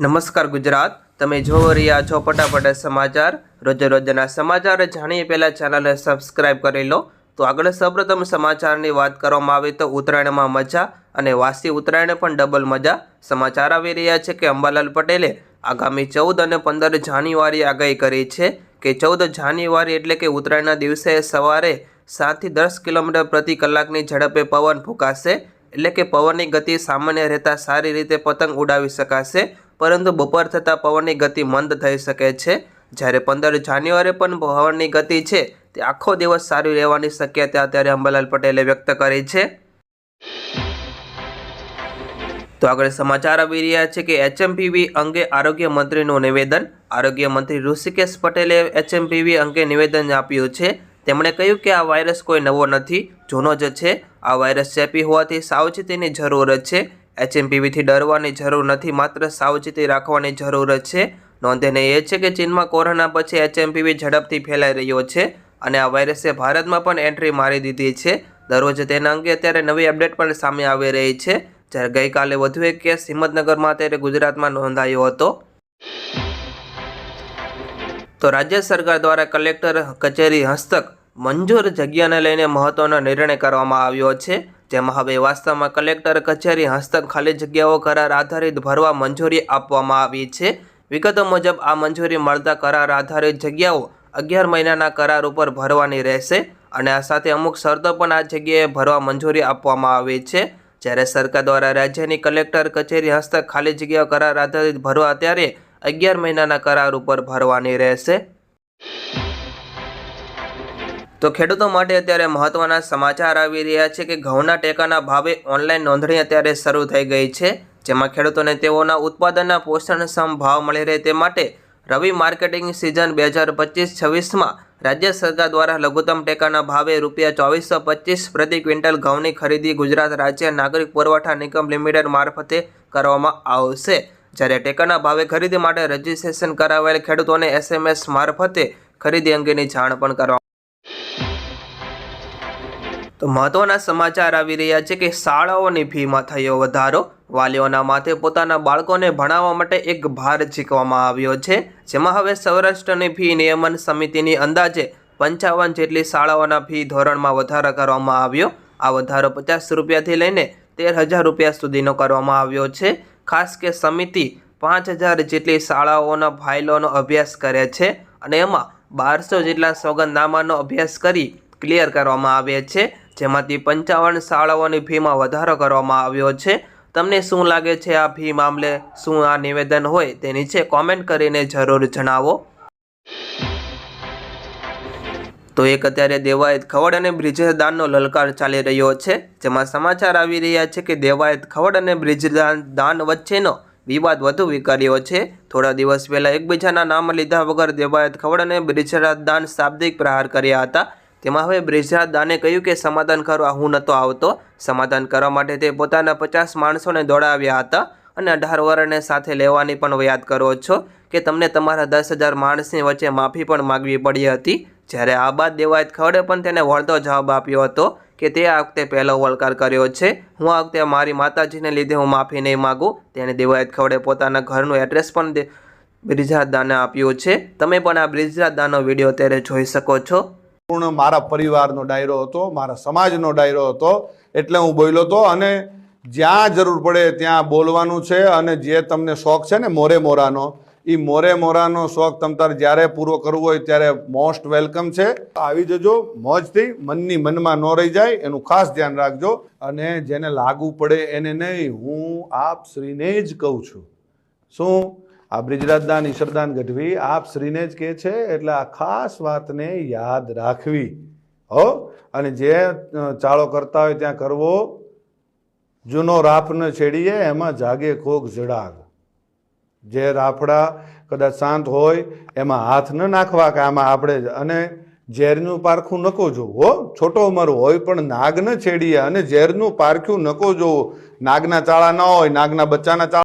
નમસ્કાર ગુજરાત. તમે જોઈ રહ્યા છો ફટાફટ સમાચાર. રોજે રોજના સમાચાર જાણીએ પહેલાં ચેનલને સબસ્ક્રાઇબ કરી લો. તો આગળ સૌપ્રથમ સમાચારની વાત કરવામાં આવે તો ઉત્તરાયણમાં મજા અને વાસી ઉત્તરાયણે પણ ડબલ મજા. સમાચાર આવી રહ્યા છે કે અંબાલાલ પટેલે આગામી ચૌદ અને પંદર જાન્યુઆરી આગાહી કરી છે કે ચૌદ જાન્યુઆરી એટલે કે ઉત્તરાયણના દિવસે સવારે સાતથી દસ કિલોમીટર પ્રતિ કલાકની ઝડપે પવન ફૂંકાશે. એટલે કે પવનની ગતિ સામાન્ય રહેતા સારી રીતે પતંગ ઉડાવી શકાશે. પરંતુ બપોર થતાં પવનની ગતિ મંદ થઈ શકે છે. જ્યારે પંદર જાન્યુઆરી પણ પવનની ગતિ છે, તે આખો દિવસ સારી રહેવાની શક્યતા અત્યારે અંબાલાલ પટેલે વ્યક્ત કરી છે. તો આગળ સમાચાર આવી રહ્યા છે કે એચએમપીવી અંગે આરોગ્ય મંત્રીનું નિવેદન. આરોગ્ય મંત્રી ઋષિકેશ પટેલે એચએમપીવી અંગે નિવેદન આપ્યું છે. તેમણે કહ્યું કે આ વાયરસ કોઈ નવો નથી, જૂનો જ છે. આ વાયરસ ચેપી હોવાથી સાવચેતીની જરૂર છે. એચએમપીવીથી ડરવાની જરૂર નથી, માત્ર સાવચેતી રાખવાની જરૂર છે. નોંધનીય એ છે કે ચીનમાં કોરોના પછી એચએમપીવી ઝડપથી ફેલાઈ રહ્યો છે અને આ વાયરસે ભારતમાં પણ એન્ટ્રી મારી દીધી છે. દરરોજ તેના અંગે અત્યારે નવી અપડેટ પણ સામે આવી રહી છે. જ્યારે ગઈકાલે વધુ એક કેસ હિંમતનગરમાં અત્યારે ગુજરાતમાં નોંધાયો હતો. તો રાજ્ય સરકાર દ્વારા કલેક્ટર કચેરી હસ્તક મંજૂર જગ્યાને લઈને મહત્વનો નિર્ણય કરવામાં આવ્યો છે. જેમાં હવે વાસ્તવમાં કલેક્ટર કચેરી, હસ્તક, ખાલી જગ્યાઓ, કરાર આધારિત ભરવા મંજૂરી આપવામાં આવી છે. વિગતો મુજબ, આ મંજૂરી મળતા કરાર આધારિત જગ્યાઓ અગિયાર મહિનાના કરાર ઉપર ભરવાની રહેશે અને આ સાથે અમુક શરતો પણ આ જગ્યાએ ભરવા મંજૂરી આપવામાં આવી છે. જ્યારે સરકાર દ્વારા રાજ્યની કલેક્ટર કચેરી, હસ્તક, ખાલી જગ્યાઓ, કરાર આધારિત ભરવા ત્યારે અગિયાર મહિનાના કરાર ઉપર ભરવાની રહેશે. તો ખેડૂતો માટે અત્યારે મહત્વના સમાચાર આવી રહ્યા છે કે ઘઉંના ટેકાના ભાવે ઓનલાઈન નોંધણી અત્યારે શરૂ થઈ ગઈ છે, જેમાં ખેડૂતોને તેઓના ઉત્પાદનના પોષણક્ષમ ભાવ મળી રહે તે માટે રવિ માર્કેટિંગ સિઝન બે હજાર પચીસ છવ્વીસમાં રાજ્ય સરકાર દ્વારા લઘુત્તમ ટેકાના ભાવે રૂપિયા ચોવીસો પચીસ પ્રતિ ક્વિન્ટલ ઘઉંની ખરીદી ગુજરાત રાજ્ય નાગરિક પુરવઠા નિગમ લિમિટેડ મારફતે કરવામાં આવશે. જ્યારે ટેકાના ભાવે ખરીદી માટે રજીસ્ટ્રેશન કરાવેલ ખેડૂતોને એસએમએસ મારફતે ખરીદી અંગેની જાણ પણ કરવામાં તો મહત્વના સમાચાર આવી રહ્યા છે કે શાળાઓની ફીમાં થયો વધારો. વાલીઓના માથે પોતાના બાળકોને ભણાવવા માટે એક ભાર ઝીકવામાં આવ્યો છે, જેમાં હવે સૌરાષ્ટ્રની ફી નિયમન સમિતિની અંદાજે પંચાવન જેટલી શાળાઓના ફી ધોરણમાં વધારો કરવામાં આવ્યો. આ વધારો પચાસ રૂપિયાથી લઈને તેર હજાર રૂપિયા સુધીનો કરવામાં આવ્યો છે. ખાસ કે સમિતિ પાંચ હજાર જેટલી શાળાઓના ફાઇલોનો અભ્યાસ કરે છે અને એમાં બારસો જેટલા સોગંદનામાનો અભ્યાસ કરી ક્લિયર કરવામાં આવે છે. જેમાંથી પંચાવન શાળાઓની ફીમાં વધારો કરવામાં આવ્યો છે. તમને શું લાગે છે આ ફી મામલે શું આ નિવેદન હોય તે નીચે કોમેન્ટ કરીને જરૂર જણાવો. તો એક અત્યારે દેવાયત ખવડ અને બ્રિજદાનનો લલકાર ચાલી રહ્યો છે. જેમાં સમાચાર આવી રહ્યા છે કે દેવાયત ખવડ અને બ્રિજદાન દાન વચ્ચેનો વિવાદ વધુ વિકર્યો છે. થોડા દિવસ પહેલાં એકબીજાના નામ લીધા વગર દેવાયત ખવડ અને બ્રિજરાજ દાન શાબ્દિક પ્રહાર કર્યા હતા. તેમાં હવે બ્રિજરાજ દાને કહ્યું કે સમાધાન કરવા હું નહોતો આવતો. સમાધાન કરવા માટે તે પોતાના પચાસ માણસોને દોડાવ્યા હતા અને અઢાર વર્ણને સાથે લેવાની પણ યાદ કરો છો કે તમને તમારા દસ હજાર માણસની વચ્ચે માફી પણ માગવી પડી હતી. જ્યારે આ બાદ દેવાયત ખવડે પણ તેને વળતો જવાબ આપ્યો હતો કે તે આ વખતે પહેલો વળકાર કર્યો છે. હું આ વખતે મારી માતાજીને લીધે હું માફી નહીં માગું. તેને દેવાયત ખવડે પોતાના ઘરનું એડ્રેસ પણ દે- બ્રિજરાજ દાને આપ્યું છે. તમે પણ આ બ્રિજરાજ દાનો વીડિયો અત્યારે જોઈ શકો છો. પૂર્ણ મારા પરિવારનો ડાયરો હતો, મારા સમાજનો ડાયરો હતો, એટલે હું બોલ્યો હતો અને જ્યાં જરૂર પડે ત્યાં બોલવાનું છે, અને જે તમને શોખ છે ને મોરે મોરાનો એ મોરે મોરાનો શોખ તમ તારે જ્યારે પૂરો કરવો હોય ત્યારે મોસ્ટ વેલકમ છે. આવી જજો, મોજથી મનની મનમાં ન રહી જાય, એનું ખાસ ધ્યાન રાખજો, અને જેને લાગુ પડે એને નહીં, હું આપ શ્રીને જ કહું છું. શું? આ બ્રિજરાજદાન ઈશ્વરદાન ગઢવી, આપ શ્રીને જ કહે છે, એટલે આ ખાસ વાતને યાદ રાખવી. હો? અને જે ચાળો કરતા હોય ત્યાં કરવો. જૂનો રાફને છેડીએ, એમાં જાગે કોક જડાગ. જે રાફડા કદાચ શાંત હોય, એમાં હાથ ન નાખવા કે આમાં આપણે અને ઝેરનું પારખું નકો હો? છોટો ઉંમર હોય પણ નાગ ન છેડીએ અને ઝેરનું પારખ્યું નકો જોવું. નાગના ચાળા ન હોય, નાગના બચ્ચાના ચાળા